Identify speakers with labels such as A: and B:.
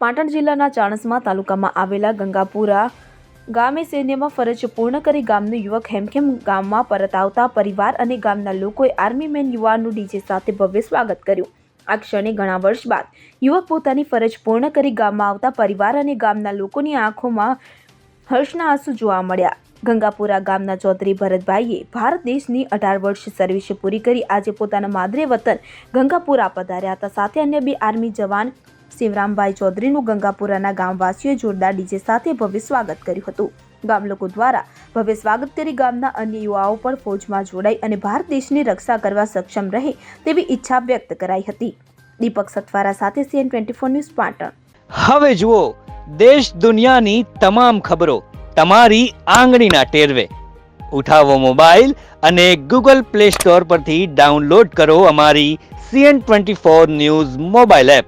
A: પાટણ જિલ્લાના ચાણસમા તાલુકામાં આવેલા ગંગાપુરા ગામે સૈન્યમાં ફરજ પૂર્ણ કરી ગામનો યુવક હેમખેમ ગામમાં પરત આવતા પરિવાર અને ગામના લોકોએ આર્મી મેન યુવાનનું ડીજે સાથે ભવ્ય સ્વાગત કર્યું. આ ક્ષણે ઘણા વર્ષ બાદ યુવક પોતાની ફરજ પૂર્ણ કરી ગામમાં આવતા પરિવાર અને ગામના લોકોની આંખોમાં હર્ષના આંસુ જોવા મળ્યા. ગંગાપુરા ગામના ચૌધરી ભરતભાઈએ ભારત દેશની અઢાર વર્ષ સર્વિસ પૂરી કરી. આજે પોતાના માદરે વતન ગંગાપુરા પધાર્યા હતા. સાથે અન્ય બે આર્મી જવાન શિવરામભાઈ ચૌધરીનું ગંગાપુરાના ગામવાસીઓએ જોરદાર ડીજે સાથે ભવ્ય સ્વાગત કર્યું હતું. ગામ લોકો દ્વારા ભવ્ય સ્વાગત કરી ગામના અન્ય યુવાઓ પણ ફૌજમાં જોડાઈ અને ભારત દેશની રક્ષા કરવા સક્ષમ રહે તેવી ઈચ્છા વ્યક્ત કરાઈ હતી. દીપક સથવારા સાથે CN twenty four news Patan.
B: હવે જુઓ, દેશ દુનિયાની તમામ ખબરો તમારી આંગળીના ટેરવે. ઉઠાવો મોબાઈલ અને ગૂગલ પ્લે સ્ટોર પરથી ડાઉનલોડ કરો અમારી CN twenty four news mobile app.